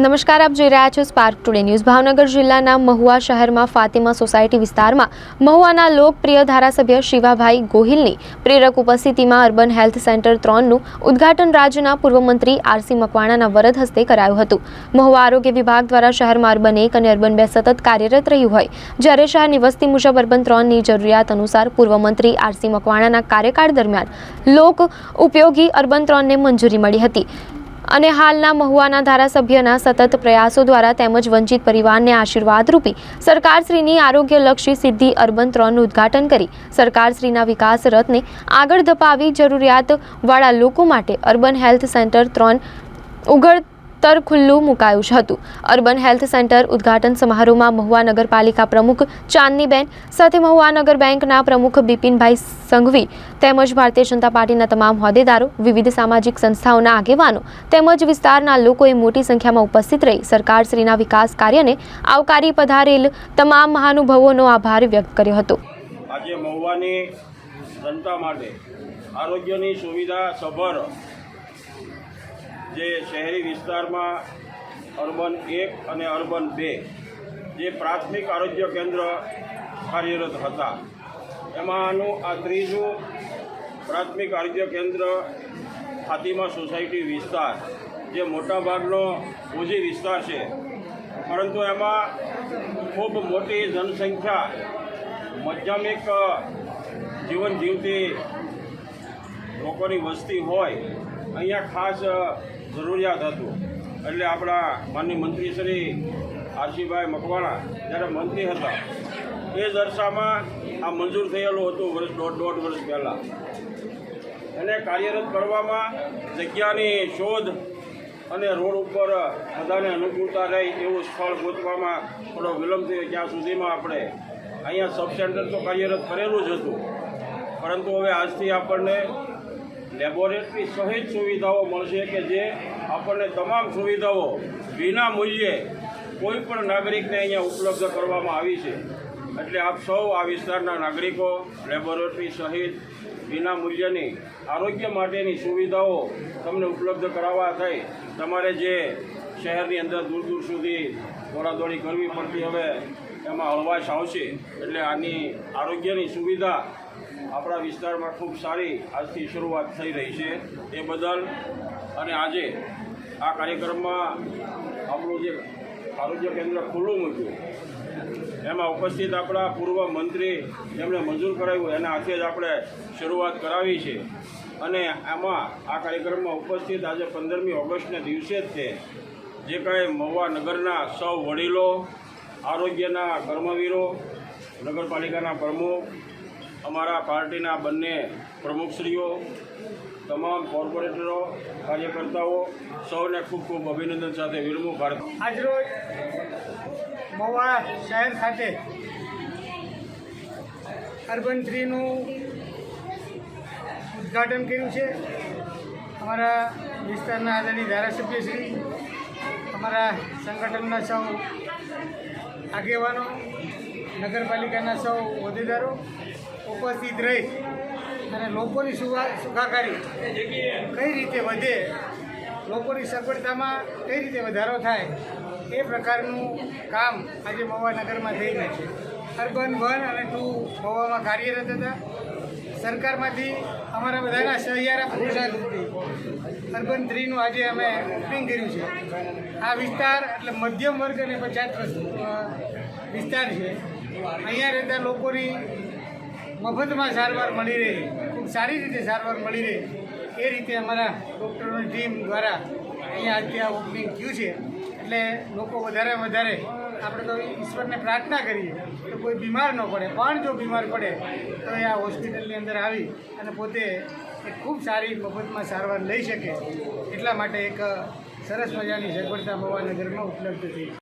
નમસ્કાર, આપ જોઈ રહ્યા છો સ્પાર્ક ટુડે ન્યૂઝ ભાવનગર જિલ્લાના મહુવા શહેરમાં ફાતિમા સોસાયટી વિસ્તારમાં મહુવાના લોકપ્રિય ધારાસભ્ય શિવાભાઈ ગોહિલની પ્રેરક ઉપસ્થિતિમાં અર્બન હેલ્થ સેન્ટર ત્રણનું ઉદ્ઘાટન રાજ્યના પૂર્વ મંત્રી આરસી મકવાણાના વરદ હસ્તે કરાયું હતું. મહુવા આરોગ્ય વિભાગ દ્વારા શહેરમાં અર્બન એક અને અર્બન બે સતત કાર્યરત રહ્યું હોય, જ્યારે શહેરની વસ્તી મુજબ અર્બન ત્રણની જરૂરિયાત અનુસાર પૂર્વ મંત્રી આરસી મકવાણાના કાર્યકાળ દરમિયાન લોક ઉપયોગી અર્બન ત્રણને મંજૂરી મળી હતી. અને હાલના મહુવાના ધારાસભ્યના સતત પ્રયાસો દ્વારા તેમજ વંચિત પરિવારને આશીર્વાદ રૂપી સરકારશ્રીની આરોગ્યલક્ષી સિદ્ધિ અર્બન ત્રણનું ઉદ્ઘાટન કરી સરકારશ્રીના વિકાસ રથને આગળ ધપાવી જરૂરિયાતવાળા લોકો માટે અર્બન હેલ્થ સેન્ટર ત્રણ ઉઘડતર ખુલ્લું મુકાયું હતું. અર્બન હેલ્થ સેન્ટર ઉદ્ઘાટન સમારોહમાં મહુવા નગરપાલિકા પ્રમુખ ચાંદનીબેન સાથે મહુવા નગર બેંકના પ્રમુખ બિપિનભાઈ સંઘવી તેમજ ભારતીય જનતા પાર્ટીના તમામ હોદ્દેદારો, વિવિધ સામાજિક સંસ્થાઓના આગેવાનો તેમજ વિસ્તારના લોકોએ મોટી સંખ્યામાં ઉપસ્થિત રહી સરકારશ્રીના વિકાસ કાર્યને આવકારી પધારેલ તમામ મહાનુભાવોનો આભાર વ્યક્ત કર્યો હતો. આજે મહુવાની જનતા માટે આરોગ્યની સુવિધા સભર જે શહેરી વિસ્તારમાં અર્બન એક અને અર્બન બે જે પ્રાથમિક આરોગ્ય કેન્દ્ર કાર્યરત હતા. એમાંનું આ ત્રીજું પ્રાથમિક આરોગ્ય કેન્દ્ર ફાતિમા સોસાયટી વિસ્તાર, જે મોટાભાગનો ઓજી વિસ્તાર છે. પરંતુ એમાં ખૂબ મોટી જનસંખ્યા, મધ્યમિક જીવન જીવતી લોકોની વસ્તી હોય, અહીંયા ખાસ જરૂરિયાત હતું. એટલે આપણા માનની મંત્રી શ્રી આરસીભાઈ મકવાણા જ્યારે મંત્રી હતા, એ દર્શામાં આ મંજૂર થયેલું હતું વર્ષ દોઢ દોઢ વર્ષ પહેલાં. એને કાર્યરત કરવામાં જગ્યાની શોધ અને રોડ ઉપર બધાને અનુકૂળતા રહે એવું સ્થળ ગોતવામાં થોડો વિલંબ થયો ત્યાં સુધીમાં આપણે. અહીંયા સબ સેન્ટર તો કાર્યરત કરેલું જ હતું. પરંતુ હવે આજથી આપણને લેબોરેટરી સહિત સુવિધાઓ મળશે કે જે આપણને તમામ સુવિધાઓ વિના મૂલ્યે કોઈ પણ નાગરિકને અહીંયા ઉપલબ્ધ કરવામાં આવી છે. એટલે આપ સૌ આ વિસ્તારના નાગરિકો, લેબોરેટરી સહિત વિના મૂલ્યની આરોગ્ય માટેની સુવિધાઓ તમને ઉપલબ્ધ કરાવવા થઈ. તમારે જે શહેરની અંદર દૂર દૂર સુધી દોડાદોડી કરવી પડતી હવે એમાં હળવાશ આવશે. એટલે આની આરોગ્યની સુવિધા આપણા વિસ્તારમાં ખૂબ સારી આજથી શરૂઆત થઈ રહી છે. એ બદલ અને આજે આ કાર્યક્રમમાં આપણું જે આરોગ્ય કેન્દ્ર ખુલ્લું મૂક્યું. એમાં ઉપસ્થિત આપણા પૂર્વ મંત્રી જેમણે મંજૂર કરાવ્યું, એના હાથે જ આપણે શરૂઆત કરાવી છે. અને એમાં આ કાર્યક્રમમાં ઉપસ્થિત આજે પંદરમી ઓગસ્ટના દિવસે જ તે જે કાંઈ મહુવા નગરના સૌ વડીલો, આરોગ્યના કર્મવીરો, નગરપાલિકાના પ્રમુખ અમારા પાર્ટીના બંને પ્રમુખશ્રીઓ, તમામ કોર્પોરેટરો, કાર્યકર્તાઓ, સૌને ખૂબ ખૂબ અભિનંદન સાથે વિરમું ભારત આજરોજ મવા શહેર ખાતે અર્બન થ્રીનું ઉદ્ઘાટન કર્યું છે. અમારા વિસ્તારના આદરણીય ધારાસભ્યશ્રી અમારા સંગઠનના સૌ આગેવાનો, નગરપાલિકાના સૌ હોદ્દેદારો ઉપસ્થિત રહી અને લોકોની સુખાકારી કઈ રીતે વધે, લોકોની સગવડતામાં કઈ રીતે વધારો થાય, એ પ્રકારનું કામ આજે મહુવા નગરમાં થઈ રહ્યું છે. અર્બન વન અને ટુ મહુવામાં કાર્યરત હતા. સરકારમાંથી અમારા બધાના સહિયારા પુરુષાર્થથી અર્બન થ્રીનું આજે અમે ઓપનિંગ કર્યું છે. આ વિસ્તાર એટલે મધ્યમ વર્ગ અને પછાત વસ્તુ- વિસ્તાર છે. અહીંયા રહેતા લોકોની મફતમાં સારવાર મળી રહે, ખૂબ સારી રીતે સારવાર મળી રહે, એ રીતે અમારા ડૉક્ટરોની ટીમ દ્વારા અહીંયા આજે આ ઓપનિંગ થયું છે. એટલે લોકો વધારે વધારે, આપણે તો ઈશ્વરને પ્રાર્થના કરીએ કે કોઈ બીમાર ન પડે, પણ જો બીમાર પડે, તો એ આ હોસ્પિટલની અંદર આવી અને પોતે એક ખૂબ સારી મફતમાં સારવાર લઈ શકે. એટલા માટે એક સરસ મજાની સગવડતા મવાનગરમાં ઉપલબ્ધ થઈ